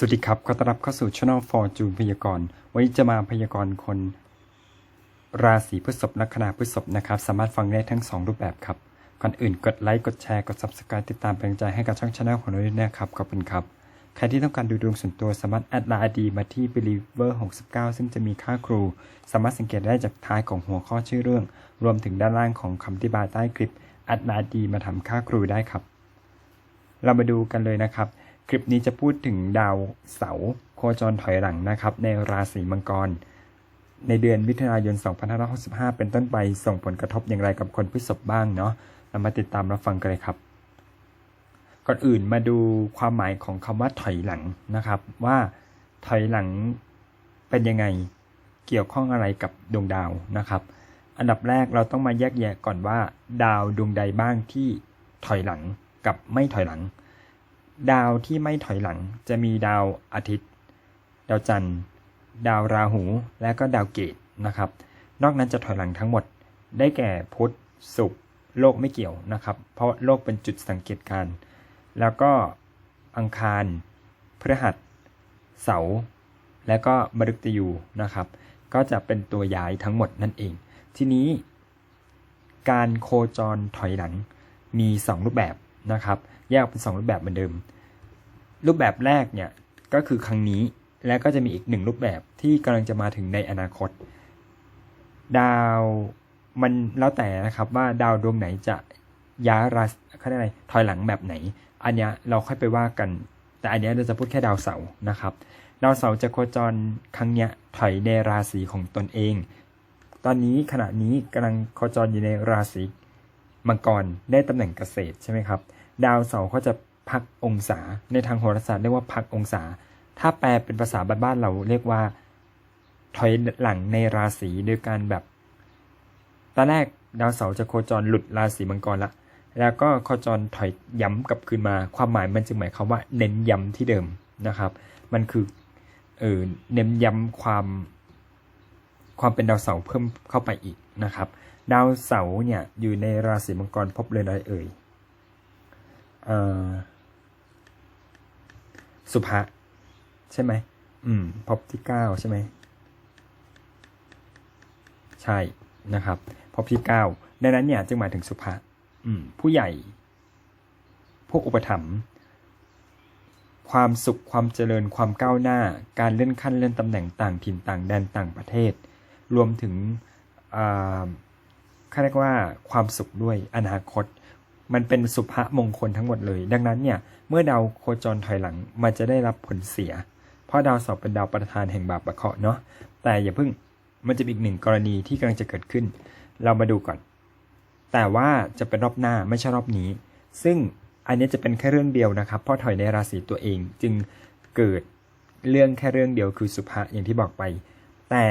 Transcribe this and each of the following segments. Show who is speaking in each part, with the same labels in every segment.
Speaker 1: สวัสดีครับ ขอต้อนรับเข้าสู่ Channel Fortune พยากรณ์ วันนี้จะมาพยากรณ์คน ราศีพฤษภลัคนาพฤษภนะครับ สามารถฟังได้ทั้ง 2 รูปแบบครับ ก่อนอื่นกดไลค์ กดแชร์ กด Subscribe ติดตามเป็นกำลังใจให้กับช่อง Channel ของเราด้วยนะครับ ขอบคุณครับ ใครที่ต้องการดูดวงส่วนตัวสามารถแอดไลน์ ID มาที่ believer 69 ซึ่งจะมีค่าครู สามารถสังเกตได้จากท้ายของหัวข้อชื่อเรื่อง รวมถึงด้านล่างของคำอธิบายใต้คลิปแอดไลน์ ID มาทำค่าครูได้ครับ เรามาดูกันเลยนะครับ คลิปนี้จะพูดถึงดาวเสาร์โคจรถอยหลังนะครับ ในราศีมังกร ในเดือนมิถุนายน 2565 เป็นต้นไปส่งผลกระทบอย่างไรกับคนพฤษภบ้างเนาะเรามาติดตามรับฟังกันเลยครับ ก่อนอื่นมาดูความหมายของคำว่าถอยหลังนะครับ ว่าถอยหลังเป็นยังไงเกี่ยวข้องอะไรกับดวงดาวนะครับ อันดับแรกเราต้องมาแยกแยะก่อนว่า ดาวดวงใดบ้างที่ถอยหลังกับไม่ถอยหลัง ดาวที่ไม่ถอยหลังจะมีดาวอาทิตย์ ดาวจันทร์ ดาวราหู และก็ดาวเกตนะครับ นอกนั้นจะถอยหลังทั้งหมด ได้แก่พุธศุกร์โลกไม่เกี่ยวนะครับ เพราะโลกเป็นจุดสังเกตการ แล้วก็อังคารพฤหัส เสาร์และก็มฤตยูนะครับ ก็จะเป็นตัวย้ายทั้งหมดนั่นเอง ทีนี้ การโคจรถอยหลังมี 2 รูปแบบนะครับ แยกเป็น 2 รูปแบบเหมือนเดิม รูปแบบแรกเนี่ยก็คือครั้งนี้และก็จะมีอีกหนึ่งรูปแบบที่กำลังจะมาถึงในอนาคต ดาวมันแล้วแต่นะครับว่าดาวดวงไหนจะย้ายราศีเขาเรียกอะไรถอยหลังแบบไหน อันนี้เราค่อยไปว่ากัน แต่อันนี้เราจะพูดแค่ดาวเสาร์นะครับ ดาวเสาร์จะโคจรครั้งเนี้ยถอยในราศีของตนเอง ตอนนี้ขณะนี้กำลังโคจรอยู่ในราศีมังกรได้ตำแหน่งเกษตรใช่ไหมครับ ดาวเสาร์เขาจะ พักองศา ในทางโหราศาสตร์เรียกว่าพักองศา ถ้าแปลเป็นภาษาบ้านๆเราเรียกว่า ถอยหลังในราศีโดยการแบบตอนแรกดาวเสาร์จะโคจรหลุดราศีมังกรละแล้วก็โคจรถอยย้ำกลับคืนมา ความหมายมันจึงหมายความว่าเน้นย้ำที่เดิมนะครับ มันคือเออเน้นย้ำความ ความเป็นดาวเสาร์เพิ่มเข้าไปอีกนะครับ ดาวเสาร์เนี่ยอยู่ในราศีมังกรพบเรือนอะไรเอ่ยเอ่อ สุภะใช่ไหม อืมพบที่เก้าใช่ไหม ใช่นะครับพบที่เก้าดังนั้นเนี่ยจึงหมายถึงสุภะอืม ผู้ใหญ่ พวกอุปถัมภ์ความสุขความเจริญความก้าวหน้า การเลื่อนขั้นเลื่อนตำแหน่งต่างถิ่นต่างแดนต่างประเทศ รวมถึงอ่าเขาเรียกว่าความสุขด้วยอนาคต มันเป็นสุภมงคลทั้งหมดเลย ดังนั้นเนี่ย เมื่อดาวโคจรถอยหลัง มันจะได้รับผลเสีย เพราะดาวเสาร์เป็นดาวประธานแห่งบาปประเคาะเนาะ แต่อย่าเพิ่ง มันจะมีอีกหนึ่งกรณีที่กำลังจะเกิดขึ้น เรามาดูก่อน แต่ว่าจะเป็นรอบหน้าไม่ใช่รอบนี้ ซึ่งอันนี้จะเป็นแค่เรื่องเดียวนะครับ เพราะถอยในราศีตัวเองจึงเกิดเรื่องแค่เรื่องเดียวคือสุภะอย่างที่บอกไป แต่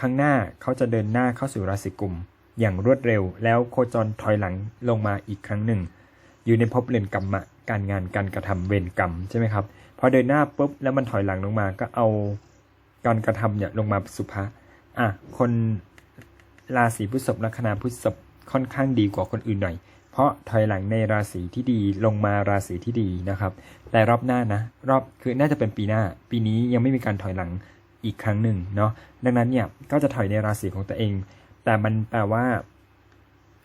Speaker 1: ครั้งหน้าเขาจะเดินหน้าเข้าสู่ราศีกุม อย่างรวดเร็ว แล้วโคจรถอยหลังลงมาอีกครั้งหนึ่ง อยู่ในภพเรือนกรรมะการงานการกระทำเวรกรรมใช่ไหมครับพอเดินหน้าปุ๊บแล้วมันถอยหลังลงมาก็เอาการกระทำเนี่ยลงมาสุภะอะคนราศีพฤษภลัคนาพฤษภค่อนข้างดีกว่าคนอื่นหน่อย เพราะถอยหลังในราศีที่ดีลงมาราศีที่ดีนะครับ แต่รอบหน้านะ รอบคือน่าจะเป็นปีหน้า ปีนี้ยังไม่มีการถอยหลังอีกครั้งหนึ่งเนาะดังนั้นเนี่ยก็จะถอยในราศีของตัวเอง แต่มันแปลว่า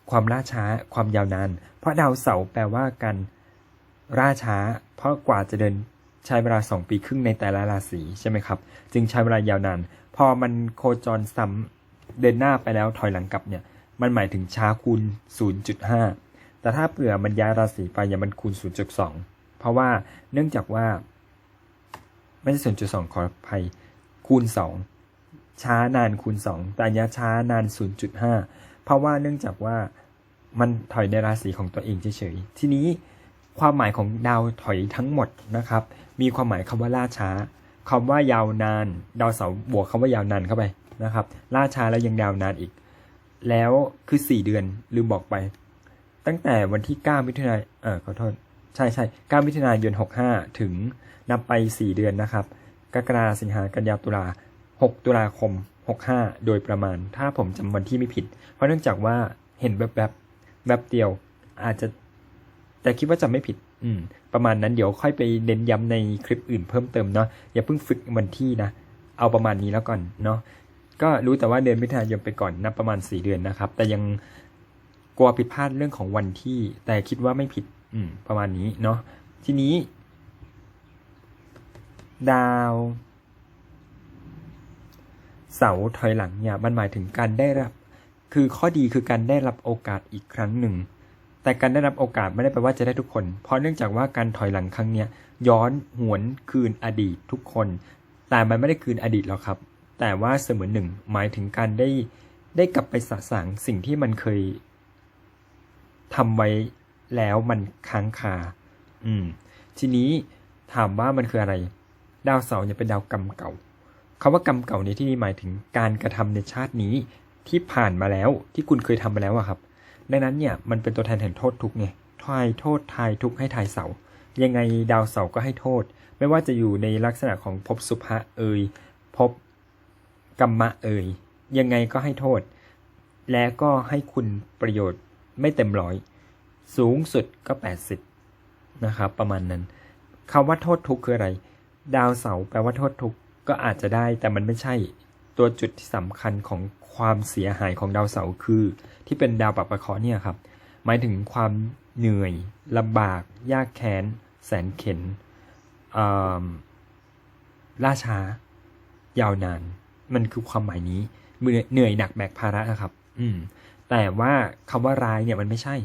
Speaker 1: ความล่าช้า ความยาวนาน เพราะดาวเสาร์แปลว่าการล่าช้า เพราะกว่าจะเดินใช้เวลา2ปีครึ่งในแต่ละราศีใช่ไหมครับ จึงใช้เวลายาวนาน พอมันโคจรซ้ำเดินหน้าไปแล้วถอยหลังกลับเนี่ย มันหมายถึงช้าคูณ 0.5 แต่ถ้าเผื่อมันย้ายราศีไปอย่ามันคูณ 0.2 เพราะว่าเนื่องจากว่า ไม่ใช่ 0.2 ขออภัยคูณ 2 ช้านานคูณ 2 แต่อันเนี้ยช้านาน 0.5 เพราะว่าเนื่องจากว่ามันถอยในราศีของตัวเองเฉยๆ ทีนี้ความหมายของดาวถอยทั้งหมดนะครับ มีความหมายคำว่าล่าช้าคำว่ายาวนาน ดาวเสาร์บวกคำว่ายาวนานเข้าไปนะครับ ล่าช้าแล้วยังยาวนานอีก แล้วคือ 4 เดือนลืมบอกไป ตั้งแต่วันที่ 9 มิถุนายนเออขอโทษ ใช่ใช่9มิถุนายน 65 ถึงนับไป 4 เดือนนะครับ กรกฎาสิงหากันยาตุลา 6 ตุลาคม 65 โดยประมาณ ถ้าผมจำวันที่ไม่ผิด เพราะเนื่องจากว่าเห็นแบบแบบแบบเดียว อาจจะ แต่คิดว่าจำไม่ผิด อืม ประมาณนั้นเดี๋ยวค่อยไปเน้นย้ำในคลิปอื่นเพิ่มเติมเนาะอย่าเพิ่งฝึกวันที่นะ เอาประมาณนี้แล้วก่อนเนาะก็รู้แต่ว่าเดือนมิถุนายนไปก่อนนะประมาณสี่เดือนนะครับ แต่ยังกลัวผิดพลาดเรื่องของวันที่ แต่คิดว่าไม่ผิด อืม ประมาณนี้เนาะทีนี้ ดาว เสาถอยหลังเนี่ยมันหมายถึงการได้รับ คือข้อดีคือการได้รับโอกาสอีกครั้งหนึ่ง แต่การได้รับโอกาสไม่ได้แปลว่าจะได้ทุกคน เพราะเนื่องจากว่าการถอยหลังครั้งเนี้ยย้อนหวนคืนอดีตทุกคน แต่มันไม่ได้คืนอดีตหรอกครับ แต่ว่าเสมือนหนึ่งหมายถึงการได้ได้กลับไปสะสางสิ่งที่มันเคยทำไว้แล้วมันค้างคา อืม ทีนี้ถามว่ามันคืออะไร ดาวเสาร์เนี่ยเป็นดาวกรรมเก่า คาว่ากรรมเก่าในที่นี้หมายถึงการกระทำในชาตินี้ที่ผ่านมาแล้วที่คุณเคยทำมาแล้วอะครับ ดังนั้นเนี่ยมันเป็นตัวแทนแห่งโทษทุกไงทายโทษทายทุกให้ทายเสา ยังไงดาวเสาก็ให้โทษ ไม่ว่าจะอยู่ในลักษณะของภพสุภะเอ่ยภพกรรมะเอ่ยยังไงก็ให้โทษ และก็ให้คุณประโยชน์ไม่เต็มร้อยสูงสุดก็ 80 นะครับ ประมาณนั้นคำว่าโทษทุกข์คืออะไร ดาวเสาแปลว่าโทษทุกข์ ก็อาจจะได้แต่มันไม่ใช่ ตัวจุดที่สำคัญของความเสียหายของดาวเสาร์คือ ที่เป็นดาวปับประเคราะห์เนี่ยครับ หมายถึงความเหนื่อยลำบาก ยากแค้น แสนเข็นล่าช้า ยาวนาน มันคือความหมายนี้เหนื่อยหนักแบกภาระอะครับ อืม แต่ว่าคำว่าร้ายเนี่ยมันไม่ใช่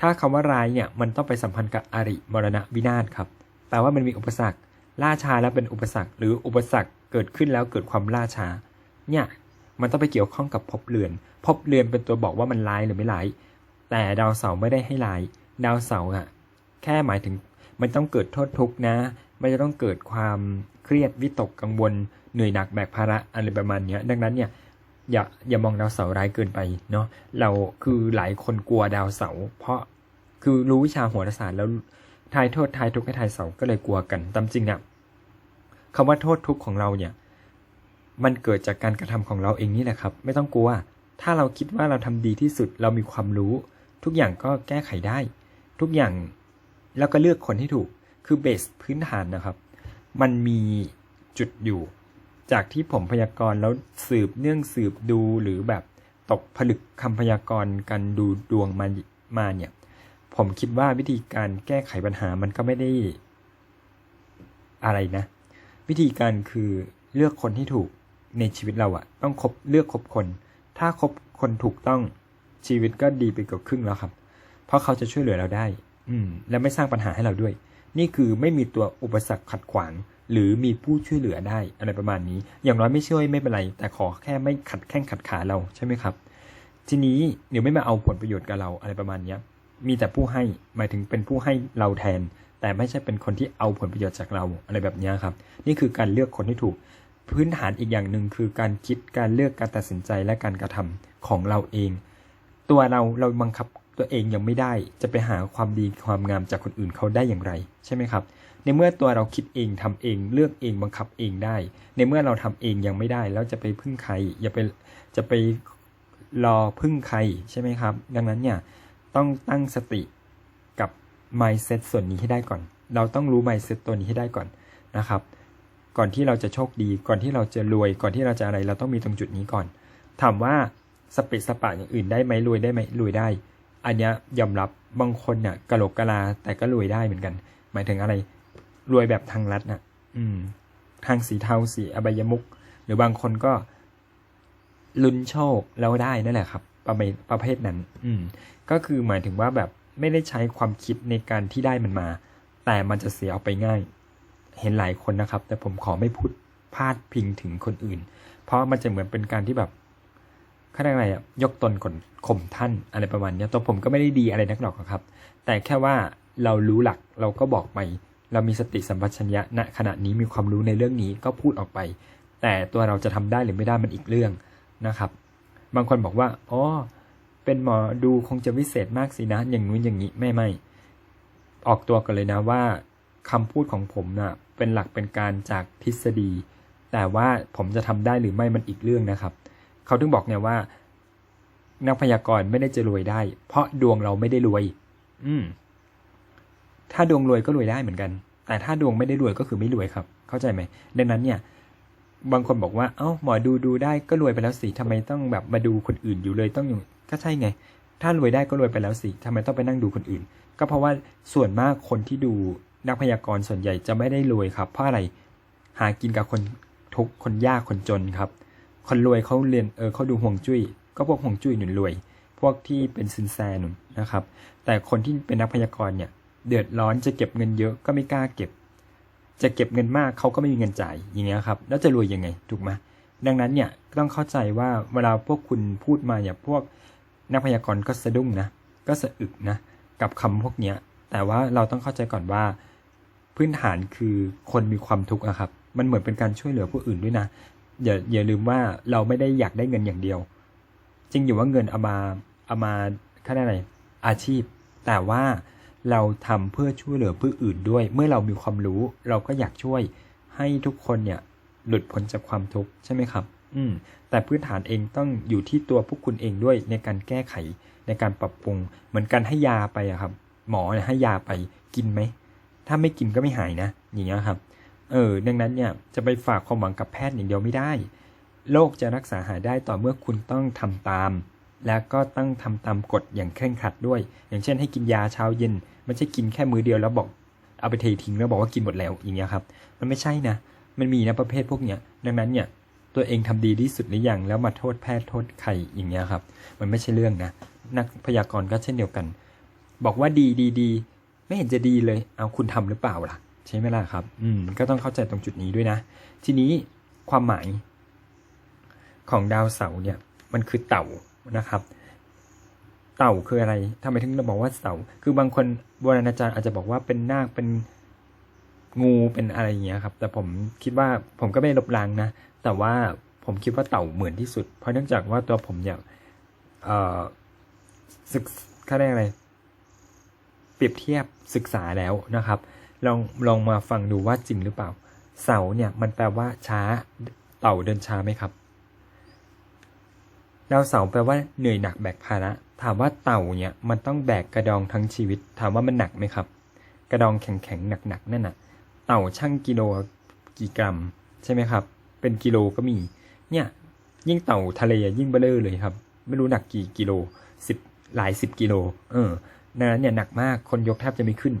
Speaker 1: ถ้าคำว่าร้ายเนี่ย มันต้องไปสัมพันธ์กับอริมรณะวินาศครับแปลว่ามันมีอุปสรรค ล่าช้าแล้วเป็นอุปสรรค หรืออุปสรรค เกิดขึ้นแล้วเกิดความล่าช้า เนี่ยมันต้องไปเกี่ยวข้องกับภพเรือนภพเรือนเป็นตัวบอกว่ามันร้ายหรือไม่ร้าย แต่ดาวเสาร์ไม่ได้ให้ร้าย ดาวเสาร์อะแค่หมายถึงมันต้องเกิดโทษทุกข์นะ มันจะต้องเกิดความเครียดวิตกกังวลเหนื่อยหนักแบกภาระอะไรประมาณเนี้ยดังนั้นเนี่ยอย่าอย่ามองดาวเสาร์ร้ายเกินไปเนาะเราคือหลายคนกลัวดาวเสาร์เพราะคือรู้วิชาโหราศาสตร์แล้วทายโทษทายทุกข์ให้ทายเสาร์ก็เลยกลัวกันตามจริงอะ คำว่าโทษทุกข์ของเราเนี่ย มันเกิดจากการกระทำของเราเองนี่แหละครับ ไม่ต้องกลัว ถ้าเราคิดว่าเราทำดีที่สุด เรามีความรู้ ทุกอย่างก็แก้ไขได้ ทุกอย่างแล้วก็เลือกคนที่ถูก คือเบสพื้นฐานนะครับ มันมีจุดอยู่ จากที่ผมพยากรณ์แล้วสืบเนื่องสืบดูหรือแบบตกผลึกคำพยากรณ์กันดูดวงมามาเนี่ย ผมคิดว่าวิธีการแก้ไขปัญหามันก็ไม่ได้อะไรนะ วิธีการคือเลือกคนที่ถูกในชีวิตเราอะต้องคบเลือกคบคน ถ้าคบคนถูกต้องชีวิตก็ดีไปกว่าครึ่งแล้วครับ เพราะเขาจะช่วยเหลือเราได้ อืม และไม่สร้างปัญหาให้เราด้วย นี่คือไม่มีตัวอุปสรรคขัดขวาง หรือมีผู้ช่วยเหลือได้อะไรประมาณนี้ อย่างน้อยไม่ช่วยไม่เป็นไร แต่ขอแค่ไม่ขัดแข้งขัดขาเราใช่ไหมครับ ทีนี้เดี๋ยวไม่มาเอาผลประโยชน์กับเราอะไรประมาณเนี้ย มีแต่ผู้ให้หมายถึงเป็นผู้ให้เราแทน แต่ไม่ใช่เป็นคนที่เอาผลประโยชน์จากเราอะไรแบบนี้ครับ นี่คือการเลือกคนที่ถูก พื้นฐานอีกอย่างหนึ่งคือการคิดการเลือกการตัดสินใจและการกระทำของเราเอง ตัวเราเราบังคับตัวเองยังไม่ได้จะไปหาความดีความงามจากคนอื่นเขาได้อย่างไร ใช่ไหมครับ ในเมื่อตัวเราคิดเองทำเองเลือกเองบังคับเองได้ ในเมื่อเราทำเองยังไม่ได้ แล้วจะไปพึ่งใคร อย่าไปจะไปรอพึ่งใครใช่ไหมครับ ดังนั้นเนี่ยต้องตั้งสติ mindset ส่วนนี้ให้ได้ก่อน เราต้องรู้ mindset ตัวนี้ให้ได้ก่อนนะครับ ก่อนที่เราจะโชคดี ก่อนที่เราจะรวย ก่อนที่เราจะอะไร เราต้องมีตรงจุดนี้ก่อน ถามว่าสเปซสปะอย่างอื่นได้ไหมรวยได้ไหมรวยได้ อันเนี้ยยอมรับบางคนเนี่ยกะโหลกกะลาแต่ก็รวยได้เหมือนกัน หมายถึงอะไร รวยแบบทางลัดนะอืม ทางสีเทาสีอบายมุก หรือบางคนก็ลุ้นโชคแล้วได้นั่นแหละครับ ประเภทประเภทนั้น อืม ก็คือหมายถึงว่าแบบ ไม่ได้ใช้ความคิดในการที่ได้มันมา แต่มันจะเสียออกไปง่าย เห็นหลายคนนะครับ แต่ผมขอไม่พูดพาดพิงถึงคนอื่น เพราะมันจะเหมือนเป็นการที่แบบเขาเรียกอะไรอะยกตนข่มข่มท่านอะไรประมาณนี้ตัวผมก็ไม่ได้ดีอะไรนักหรอกครับ แต่แค่ว่าเรารู้หลักเราก็บอกไป เรามีสติสัมปชัญญะณขณะนี้มีความรู้ในเรื่องนี้ก็พูดออกไป แต่ตัวเราจะทำได้หรือไม่ได้มันอีกเรื่องนะครับ บางคนบอกว่าอ๋อ เป็นหมอดูคงจะวิเศษมากสินะ อย่างนู้นอย่างนี้ไม่ไม่ ออกตัวกันเลยนะว่าคำพูดของผมนะ่ะ เป็นหลักเป็นการจากทฤษฎี แต่ว่าผมจะทำได้หรือไม่มันอีกเรื่องนะครับ เขาถึงบอกไงว่า นักพยากรณ์ไม่ได้จะรวยได้ เพราะดวงเราไม่ได้รวย อืม ถ้าดวงรวยก็รวยได้เหมือนกัน แต่ถ้าดวงไม่ได้รวยก็คือไม่รวยครับ เข้าใจไหมดังนั้นเนี่ยบางคนบอกว่า เอ้า หมอดูดูได้ก็รวยไปแล้วสิทำไมต้องแบบมาดูคนอื่นอยู่เลย ต้องอยู่ ก็ใช่ไง ถ้ารวยได้ก็รวยไปแล้วสิทำไมต้องไปนั่งดูคนอื่น ก็เพราะว่าส่วนมากคนที่ดูนักพยากรณ์ส่วนใหญ่จะไม่ได้รวยครับ เพราะอะไรหากินกับคนทุกคนยากคนจนครับ คนรวยเขาเรียนเออเขาดูห่วงจุ้ย ก็พวกห่วงจุ้ยหนุนรวย พวกที่เป็นซินแซนุนนะครับ แต่คนที่เป็นนักพยากรณ์เนี่ยเดือดร้อนจะเก็บเงินเยอะก็ไม่กล้าเก็บ จะเก็บเงินมากเขาก็ไม่มีเงินจ่ายอย่างเงี้ยครับ แล้วจะรวยยังไงถูกไหมดังนั้นเนี่ยต้องเข้าใจว่าเวลาพวกคุณพูดมาเนี่ยพวก นักพยากรณ์ก็สะดุ้งนะ ก็สะอึกนะ กับคำพวกเนี้ย แต่ว่าเราต้องเข้าใจก่อนว่า พื้นฐานคือคนมีความทุกข์อะครับ มันเหมือนเป็นการช่วยเหลือผู้อื่นด้วยนะ อย่าอย่าลืมว่าเราไม่ได้อยากได้เงินอย่างเดียว จริงอยู่ว่าเงินเอามาเอามาค่าได้อะไรอาชีพ แต่ว่าเราทำเพื่อช่วยเหลือผู้อื่นด้วย เมื่อเรามีความรู้เราก็อยากช่วยให้ทุกคนเนี่ยหลุดพ้นจากความทุกข์ใช่ไหมครับ อืมแต่พื้นฐานเองต้องอยู่ที่ตัวพวกคุณเองด้วยในการแก้ไขในการปรับปรุง เหมือนกันให้ยาไปอะครับ หมอเนี่ยให้ยาไปกินไหม ถ้าไม่กินก็ไม่หายนะ อย่างเงี้ยครับ เออ ดังนั้นเนี่ยจะไปฝากความหวังกับแพทย์อย่างเดียวไม่ได้ โรคจะรักษาหายได้ต่อเมื่อคุณต้องทำตาม และก็ต้องทำตามกฎอย่างเคร่งครัดด้วย อย่างเช่นให้กินยาเช้าเย็น ไม่ใช่กินแค่มือเดียวแล้วบอกเอาไปเททิ้งแล้วบอกว่ากินหมดแล้วอย่างเงี้ยครับ มันไม่ใช่นะ มันมีนะประเภทพวกเนี้ย ดังนั้นเนี่ย ตัวเองทำดีที่สุดหรือยังแล้วมาโทษแพทย์โทษใครอย่างเงี้ยครับ มันไม่ใช่เรื่องนะ นักพยากรณ์ก็เช่นเดียวกัน บอกว่าดีดีดีไม่เห็นจะดีเลย เอาคุณทำหรือเปล่าล่ะ ใช่ไหมล่ะครับ อืมก็ต้องเข้าใจตรงจุดนี้ด้วยนะ ทีนี้ความหมายของดาวเสาร์เนี่ย มันคือเต่านะครับ เต่าคืออะไรทำไมถึงเราบอกว่าเสาคือบางคนโบราณอาจารย์อาจจะบอกว่าเป็นนาคเป็นงูเป็นอะไรอย่างเงี้ยครับ แต่ผมคิดว่าผมก็ไม่ลบล้างนะ แต่ว่าผมคิดว่าเต่าเหมือนที่สุด เพราะเนื่องจากว่าตัวผมเนี่ยเอ่อศึกเขาเรียกอะไร เปรียบเทียบศึกษาแล้วนะครับ ลองลองมาฟังดูว่าจริงหรือเปล่า เสาเนี่ยมันแปลว่าช้า เต่าเดินช้าไหมครับดาวเสาแปลว่าเหนื่อยหนักแบกภาระ ถามว่าเต่าเนี่ยมันต้องแบกกระดองทั้งชีวิต ถามว่ามันหนักไหมครับ กระดองแข็งๆหนักๆนั่นน่ะ เต่าช่างกิโลกี่กรัม ใช่ไหมครับ เป็นกิโลก็มี เนี่ย ยิ่งเต่าทะเลยิ่งเบลอเลยครับ ไม่รู้หนักกี่กิโลสิบหลายสิบกิโล เออนั้นเนี่ยหนักมากคนยกแทบจะไม่ขึ้น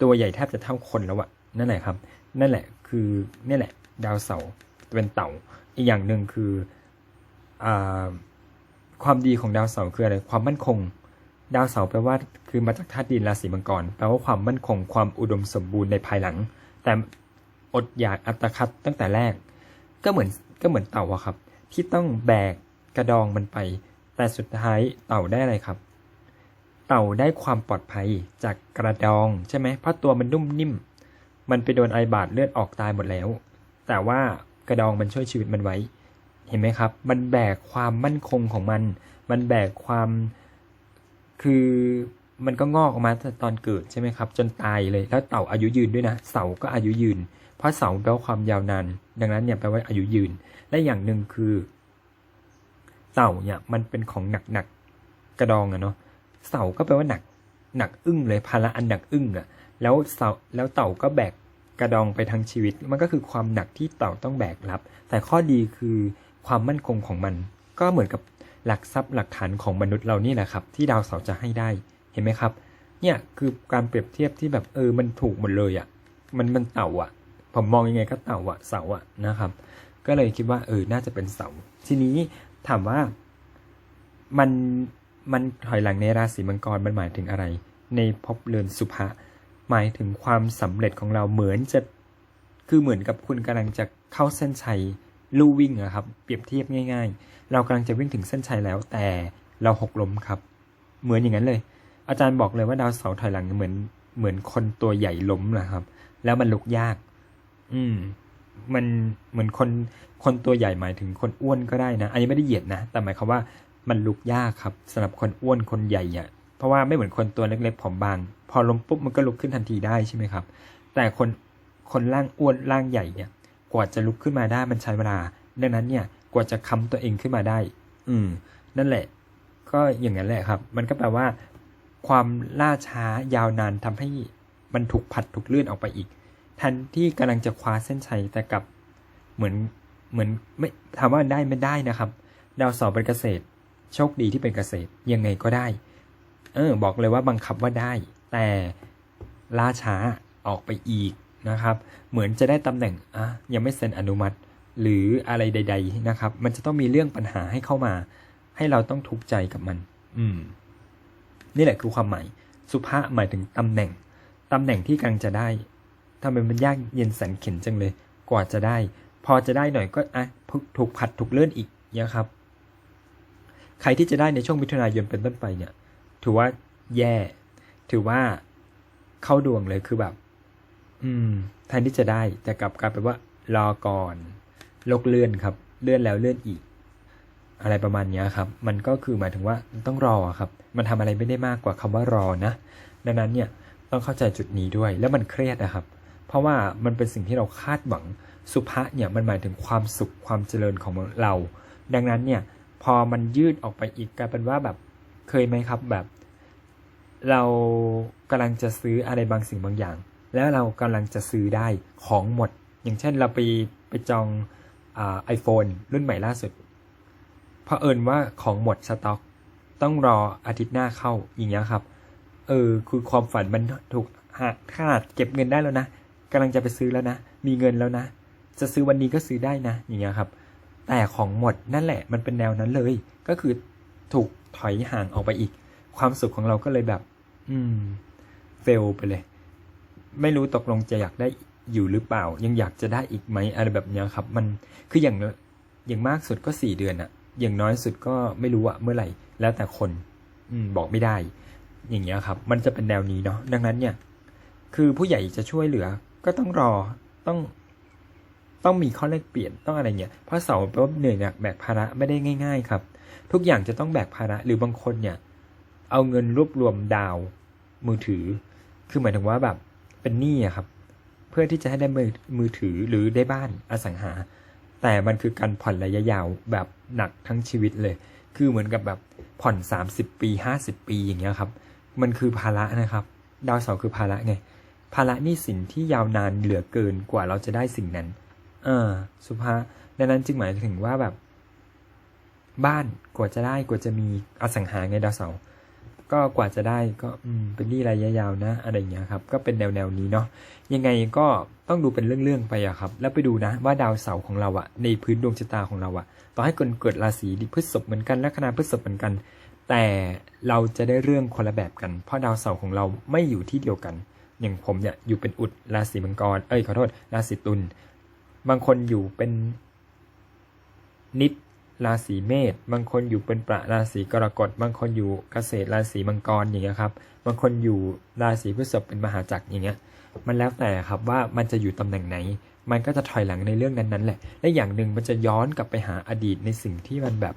Speaker 1: ตัวใหญ่แทบจะเท่าคนแล้วอะนั่นแหละครับ นั่นแหละคือนี่แหละ ดาวเสาร์เป็นเต่า อีกอย่างหนึ่งคืออ่าความดีของดาวเสาร์คืออะไร ความมั่นคง ดาวเสาร์แปลว่าคือมาจากธาตุดินราศีมังกร แปลว่าความมั่นคง ความอุดมสมบูรณ์ในภายหลัง แต่อดอยากอัตคัดตั้งแต่แรก ก็เหมือนก็เหมือนเต่าอะครับ ที่ต้องแบกกระดองมันไป แต่สุดท้ายเต่าได้อะไรครับ เต่าได้ความปลอดภัยจากกระดองใช่ไหมเพราะตัวมันนุ่มนิ่ม มันไปโดนไอบาดเลือดออกตายหมดแล้ว แต่ว่ากระดองมันช่วยชีวิตมันไว้ เห็นไหมครับ มันแบกความมั่นคงของมัน มันแบกความคือมันก็งอกออกมาตั้งแต่ตอนเกิดใช่ไหมครับ จนตายเลยแล้วเต่าอายุยืนด้วยนะเสาก็อายุยืน เพราะเสาแปลว่าความยาวนาน ดังนั้นเนี่ยแปลว่าอายุยืน และอย่างหนึ่งคือเต่าเนี่ยมันเป็นของหนักหนักกระดองอะเนาะเสาก็แปลว่าหนักหนักอึ้งเลยภาระอันหนักอึ้งอะแล้วเสาแล้วเต่าก็แบกกระดองไปทั้งชีวิต มันก็คือความหนักที่เต่าต้องแบกรับ แต่ข้อดีคือความมั่นคงของมัน ก็เหมือนกับหลักทรัพย์หลักฐานของมนุษย์เรานี่แหละครับ ที่ดาวเสาจะให้ได้เห็นไหมครับ เนี่ยคือการเปรียบเทียบที่แบบเออมันถูกหมดเลยอะ่ะมันมันเต่าอะ่ะ ผมมองยังไงก็เต่าอะ่ะเสาอะ่ะนะครับ ก็เลยคิดว่าเออน่าจะเป็นเสา ทีนี้ถามว่ามันมันถอยหลังในราศีมังกรมันหมายถึงอะไร ในภพเรือนสุภะหมายถึงความสำเร็จของเราเหมือนจะคือเหมือนกับคุณกำลังจะเข้าเส้นชัยลู่วิ่งอะครับ เปรียบเทียบง่าย ๆ เรากำลังจะวิ่งถึงเส้นชัยแล้วแต่เราหกล้มครับ เหมือนอย่างนั้นเลย อาจารย์บอกเลยว่าดาวเสาร์ถอยหลังเหมือนเหมือนคนตัวใหญ่ล้มนะครับ แล้วมันลุกยาก อืม มันเหมือนคนคนตัวใหญ่หมายถึงคนอ้วนก็ได้นะ อันนี้ไม่ได้เหยียดนะ แต่หมายความว่ามันลุกยากครับสำหรับคนอ้วนคนใหญ่อะเพราะว่าไม่เหมือนคนตัวเล็กๆผอมบาง พอล้มปุ๊บมันก็ลุกขึ้นทันทีได้ใช่ไหมครับ แต่คนคนร่างอ้วนร่างใหญ่เนี่ย กว่าจะลุกขึ้นมาได้มันใช้เวลา ดังนั้นเนี่ยกว่าจะค้ำตัวเองขึ้นมาได้ อืม นั่นแหละ ก็อย่างนั้นแหละครับ มันก็แปลว่า ความล่าช้ายาวนานทำให้มันถูกผัดถูกเลื่อนออกไปอีก ทันที่กำลังจะคว้าเส้นชัยแต่กับเหมือนเหมือนไม่ถามว่าได้ไม่ได้นะครับ ดาวเสาร์เป็นเกษตร โชคดีที่เป็นเกษตรยังไงก็ได้ เออ บอกเลยว่าบังคับว่าได้ แต่ล่าช้าออกไปอีกนะครับ เหมือนจะได้ตำแหน่งอะยังไม่เซ็นอนุมัติ หรืออะไรใด ๆ นะครับ มันจะต้องมีเรื่องปัญหาให้เข้ามา ให้เราต้องทุกข์ใจกับมัน อืม นี่แหละคือความหมาย สุภาหมายถึงตำแหน่งตำแหน่งที่กำลังจะได้ ทำไมมันยากเย็นแสนเข็นจังเลย กว่าจะได้ พอจะได้หน่อยก็อะถูกผัดถูกเลื่อนอีกเนี่ยครับ ใครที่จะได้ในช่วงมิถุนายนเป็นต้นไปเนี่ย ถือว่าแย่ ถือว่าเข้าดวงเลยคือแบบ อืมแทนที่จะได้แต่กลับกลายเป็นว่ารอก่อนลกเลื่อนครับ เลื่อนแล้วเลื่อนอีก อะไรประมาณนี้ครับ มันก็คือหมายถึงว่าต้องรอครับ มันทำอะไรไม่ได้มากกว่าคำว่ารอนะ ดังนั้นเนี่ยต้องเข้าใจจุดนี้ด้วย แล้วมันเครียดนะครับ เพราะว่ามันเป็นสิ่งที่เราคาดหวังสุภะเนี่ยมันหมายถึงความสุขความเจริญของเรา ดังนั้นเนี่ยพอมันยืดออกไปอีกกลายเป็นว่าแบบเคยไหมครับแบบ เรากำลังจะซื้ออะไรบางสิ่งบางอย่าง แล้วเรากำลังจะซื้อได้ของหมด อย่างเช่นเราไปไปจองไอโฟนรุ่นใหม่ล่าสุดเพราะเอิญว่าของหมดสต็อก ต้องรออาทิตย์หน้าเข้าอย่างเงี้ยครับ เออคือความฝันมันถูกหักขนาดเก็บเงินได้แล้วนะ กำลังจะไปซื้อแล้วนะ มีเงินแล้วนะ จะซื้อวันนี้ก็ซื้อได้นะ อย่างเงี้ยครับ แต่ของหมดนั่นแหละ มันเป็นแนวนั้นเลย ก็คือถูกถอยห่างออกไปอีก ความสุขของเราก็เลยแบบ อืม เฟลไปเลย ไม่รู้ตกลงจะอยากได้อยู่หรือเปล่า ยังอยากจะได้อีกไหมอะไรแบบเนี้ยครับ มันคืออย่างอย่างมากสุดก็สี่เดือนอะอย่างน้อยสุดก็ไม่รู้อะเมื่อไหร่ แล้วแต่คน อืม บอกไม่ได้ อย่างเงี้ยครับ มันจะเป็นแนวนี้เนาะดังนั้นเนี่ย คือผู้ใหญ่จะช่วยเหลือ ก็ต้องรอต้องต้องมีข้อแลกเปลี่ยนต้องอะไรเงี้ยเพราะเสาแปลว่าเหนื่อยหนักแบกภาระไม่ได้ง่าย ๆ ครับ ทุกอย่างจะต้องแบกภาระหรือบางคนเนี่ย เอาเงินรวบรวมดาวมือถือ คือหมายถึงว่าแบบเป็นหนี้อะครับ เพื่อที่จะให้ได้มือมือถือหรือได้บ้านอสังหา แต่มันคือการผ่อนระยะยาวแบบหนักทั้งชีวิตเลย คือเหมือนกับแบบผ่อน 30 ปี 50 ปีอย่างเงี้ยครับ มันคือภาระนะครับ ดาวเสาร์คือภาระไง ภาระหนี้สินที่ยาวนานเหลือเกินกว่าเราจะได้สิ่งนั้น เออ สุภาดังนั้นจึงหมายถึงว่าแบบ บ้านกว่าจะได้กว่าจะมีอสังหาไงดาวเสาก็กว่าจะได้ก็อืมเป็นหนี้ระยะยาวนะอะไรอย่างเงี้ยครับ ก็เป็นแนวแนวนี้เนาะยังไงก็ต้องดูเป็นเรื่องๆไปอะครับ แล้วไปดูนะว่าดาวเสาร์ของเราอะในพื้นดวงชะตาของเราอะต่อให้คนเกิดราศีพฤษภเหมือนกันละคณะพฤษภเหมือนกัน แต่เราจะได้เรื่องคนละแบบกัน เพราะดาวเสาร์ของเราไม่อยู่ที่เดียวกัน อย่างผมเนี่ยอยู่เป็นอุดราศีมังกร เอ้ยขอโทษราศีตุลบางคนอยู่เป็นนิดราศีเมษบางคนอยู่เป็นประราศีกรกฎบางคนอยู่เกษตรราศีมังกรอย่างเงี้ยครับ บางคนอยู่ราศีพฤษภเป็นมหาจักรอย่างเงี้ย มันแล้วแต่ครับว่ามันจะอยู่ตำแหน่งไหน มันก็จะถอยหลังในเรื่องนั้นๆแหละ และอย่างหนึ่งมันจะย้อนกลับไปหาอดีตในสิ่งที่มันแบบ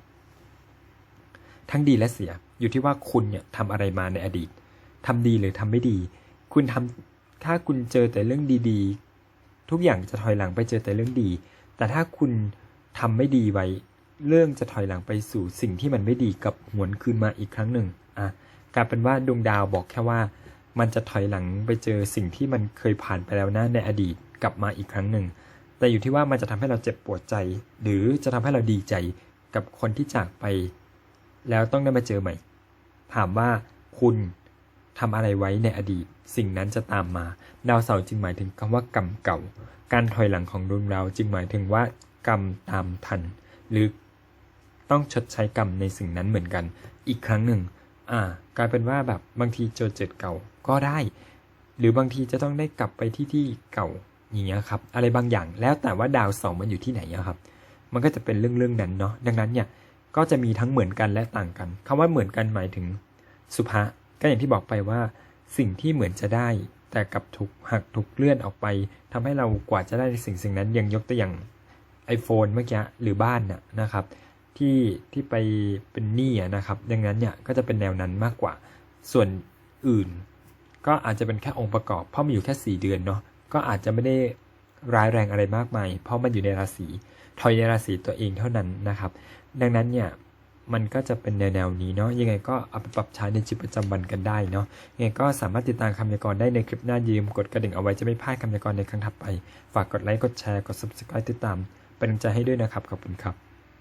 Speaker 1: ทั้งดีและเสีย อยู่ที่ว่าคุณเนี่ยทำอะไรมาในอดีตทำดีหรือทำไม่ดี คุณทำถ้าคุณเจอแต่เรื่องดี ๆ ทุกอย่างจะถอยหลังไปเจอแต่เรื่องดี แต่ถ้าคุณทำไม่ดีไว้ เรื่องจะถอยหลังไปสู่สิ่งที่มันไม่ดีกับหวนคืนมาอีกครั้งหนึ่งอะกลายเป็นว่าดวงดาวบอกแค่ว่า มันจะถอยหลังไปเจอสิ่งที่มันเคยผ่านไปแล้วนะในอดีตกลับมาอีกครั้งหนึ่ง แต่อยู่ที่ว่ามันจะทำให้เราเจ็บปวดใจ หรือจะทำให้เราดีใจกับคนที่จากไป แล้วต้องได้มาเจอใหม่ ถามว่าคุณ ทำอะไรไว้ในอดีต สิ่งนั้นจะตามมา ดาวเสาร์จึงหมายถึงคำว่ากรรมเก่า การถอยหลังของดวงดาวจึงหมายถึงว่ากรรมตามทัน หรือต้องชดใช้กรรมในสิ่งนั้นเหมือนกัน อีกครั้งหนึ่ง อ่ากลายเป็นว่าแบบบางทีเจอเจ็ดเก่าก็ได้ หรือบางทีจะต้องได้กลับไปที่ที่เก่าอย่างเงี้ยครับ อะไรบางอย่างแล้วแต่ว่าดาวเสาร์มันอยู่ที่ไหนอะครับ มันก็จะเป็นเรื่องเรื่องนั้นเนาะดังนั้นเนี่ยก็จะมีทั้งเหมือนกันและต่างกันคำว่าเหมือนกันหมายถึงสุภา ก็อย่างที่บอกไปว่า สิ่งที่เหมือนจะได้ แต่กลับถูกหักถูกเลื่อนออกไปทำให้เรากว่าจะได้สิ่งสิ่งนั้นยังยกตัวอย่าง iPhone เมื่อกี้หรือบ้านน่ะนะครับ ที่ที่ไปเป็นหนี้นะครับ ดังนั้นเนี่ยก็จะเป็นแนวนั้นมากกว่า ส่วนอื่น ก็อาจจะเป็นแค่องค์ประกอบ เพราะมันอยู่แค่ 4 เดือนเนาะก็อาจจะไม่ได้ร้ายแรงอะไรมากมาย เพราะมันอยู่ในราศีถอยในราศีตัวเองเท่านั้นนะครับ ดังนั้นเนี่ย มันก็จะเป็นแนวๆนี้เนาะยังไงก็เอาไปปรับใช้ในชีวิตประจำวันกันได้เนาะยังไงก็สามารถติดตามคำยากรณ์ได้ในคลิปหน้ายืมกดกระดิ่งเอาไว้จะไม่พลาดคำยากรณ์ในครั้งถัดไป ฝากกดไลค์กดแชร์กด subscribe ติดตามเป็นกำลังใจให้ด้วยนะครับขอบคุณครับ